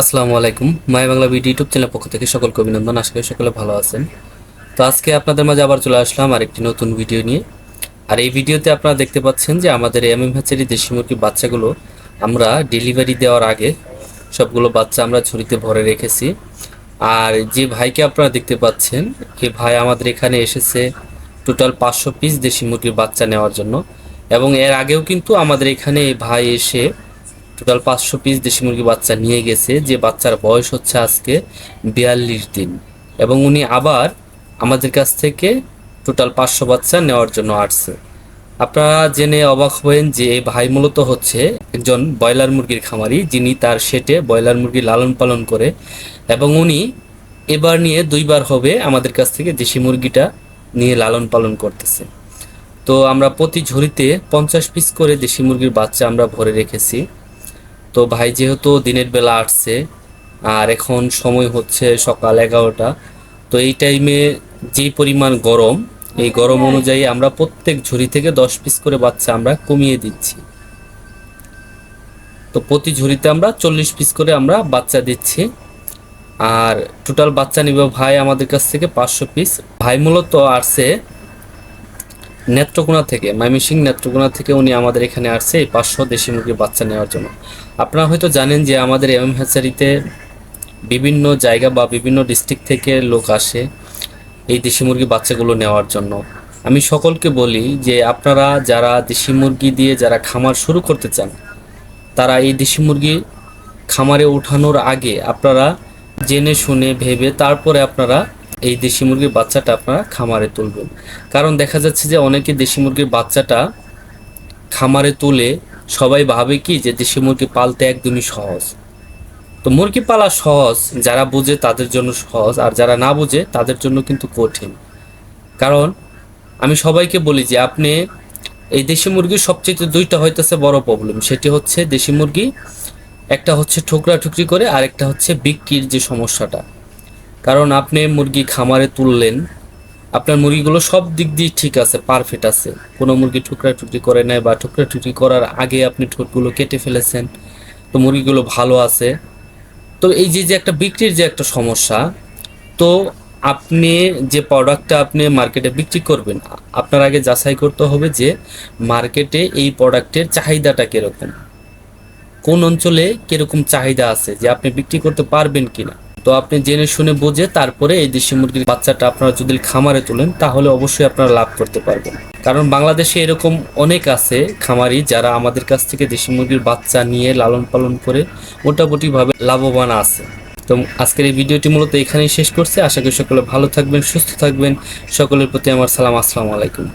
আসসালামু আলাইকুম। মায় বাংলা ভিডিও ইউটিউব চ্যানেল পক্ষ থেকে সকলকে অভিনন্দন। আশা করি সকলে ভালো আছেন। তো আজকে আপনাদের মাঝে আবার চলে আসলাম আর একটি নতুন ভিডিও নিয়ে। আর এই ভিডিওতে আপনারা দেখতে পাচ্ছেন যে আমাদের এম এম হ্যাচারি দেশি মুরগির বাচ্চাগুলো আমরা ডেলিভারি দেওয়ার আগে সবগুলো বাচ্চা আমরা ঝুড়িতে ভরে রেখেছি। আর যে ভাইকে আপনারা দেখতে পাচ্ছেন এই ভাই আমাদের এখানে এসেছে টোটাল পাঁচশো পিস দেশি মুরগির বাচ্চা নেওয়ার জন্য। এবং এর আগেও কিন্তু আমাদের এখানে ভাই এসে টোটাল পাঁচশো পিস দেশি মুরগি বাচ্চা নিয়ে গেছে, যে বাচ্চার বয়স হচ্ছে আজকে বিয়াল্লিশ দিন। এবং উনি আবার আমাদের কাছ থেকে টোটাল পাঁচশো বাচ্চা নেওয়ার জন্য আসছে। আপনারা জেনে অবাক হবেন যে এই ভাই মূলত হচ্ছে একজন ব্রয়লার মুরগির খামারি, যিনি তার শেটে ব্রয়লার মুরগি লালন পালন করে। এবং উনি এবার নিয়ে দুইবার হবে আমাদের কাছ থেকে দেশি মুরগিটা নিয়ে লালন পালন করতেছে। তো আমরা প্রতি ঝুড়িতে পঞ্চাশ পিস করে দেশি মুরগির বাচ্চা আমরা ভরে রেখেছি। তো ভাই যেহেতু দিনের বেলা আসছে আর এখন সময় হচ্ছে সকাল এগারোটা তো এই টাইমে যে পরিমাণ গরম এই গরম অনুযায়ী আমরা প্রত্যেক ঝুড়ি থেকে দশ পিস করে বাচ্চা আমরা কমিয়ে দিচ্ছি। তো প্রতি ঝুড়িতে আমরা চল্লিশ পিস করে আমরা বাচ্চা দিচ্ছি। আর টোটাল বাচ্চা নিবে ভাই আমাদের কাছ থেকে পাঁচশো পিস ভাই মূলত আসছে নেত্রকোনা থেকে, ময়মনসিংহ নেত্রকোনা থেকে উনি আমাদের এখানে আসছে এই পাঁচশো দেশি মুরগির বাচ্চা নেওয়ার জন্য। আপনারা হয়তো জানেন যে আমাদের এম হ্যাচারিতে বিভিন্ন জায়গা বা বিভিন্ন ডিস্ট্রিক্ট থেকে লোক আসে এই দেশি মুরগি বাচ্চাগুলো নেওয়ার জন্য। আমি সকলকে বলি যে আপনারা যারা দেশি মুরগি দিয়ে যারা খামার শুরু করতে চান, তারা এই দেশি মুরগি খামারে ওঠানোর আগে আপনারা জেনে শুনে ভেবে তারপরে আপনারা এই দেশি মুরগির বাচ্চাটা আপনারা খামারে তুলবেন। কারণ দেখা যাচ্ছে যে অনেকে দেশি মুরগির বাচ্চাটা খামারে তুলে সবাই ভাবে কি যে দেশি মুরগি পালতে একদমই সহজ। তো মুরগি পালা সহজ, যারা বুঝে তাদের জন্য সহজ, আর যারা না বুঝে তাদের জন্য কিন্তু কঠিন। কারণ আমি সবাইকে বলি যে আপনি এই দেশি মুরগির সবচেয়ে দুইটা হইতেছে বড় প্রবলেম সেটি হচ্ছে দেশি মুরগি, একটা হচ্ছে ঠুকরা ঠুকরি করে আর একটা হচ্ছে বিক্রির যে সমস্যাটা। কারণ আপনি মুরগি খামারে তুললেন, আপনার মুরগিগুলো সব দিক দিয়ে ঠিক আছে পারফেক্ট আছে। কোনো মুরগি টুকরা টুকরি করে নেয় বা টুকরা টুকরি করার আগে আপনি ঠোঁটগুলো কেটে ফেলেছেন, তো মুরগিগুলো ভালো আছে। তো এই যে যে একটা বিক্রির যে একটা সমস্যা, তো আপনি যে প্রোডাক্টটা আপনি মার্কেটে বিক্রি করবেন, আপনার আগে যাচাই করতে হবে যে মার্কেটে এই প্রোডাক্টের চাহিদাটা কীরকম। কোন অঞ্চলে কীরকম চাহিদা আছে, যে আপনি বিক্রি করতে পারবেন কিনা। তো আপনি জেনে শুনে বুঝে তারপরে এই দেশি মুরগির বাচ্চাটা আপনারা যদি খামারে তোলেন, তাহলে অবশ্যই আপনারা লাভ করতে পারবেন। কারণ বাংলাদেশে এরকম অনেক আছে খামারি যারা আমাদের কাছ থেকে দেশি মুরগির বাচ্চা নিয়ে লালন পালন করে মোটামুটিভাবে লাভবান আছে। তো আজকের এই ভিডিওটি মূলত এখানেই শেষ করছে। আশা করি সকলে ভালো থাকবেন, সুস্থ থাকবেন। সকলের প্রতি আমার সালাম, আসসালামু আলাইকুম।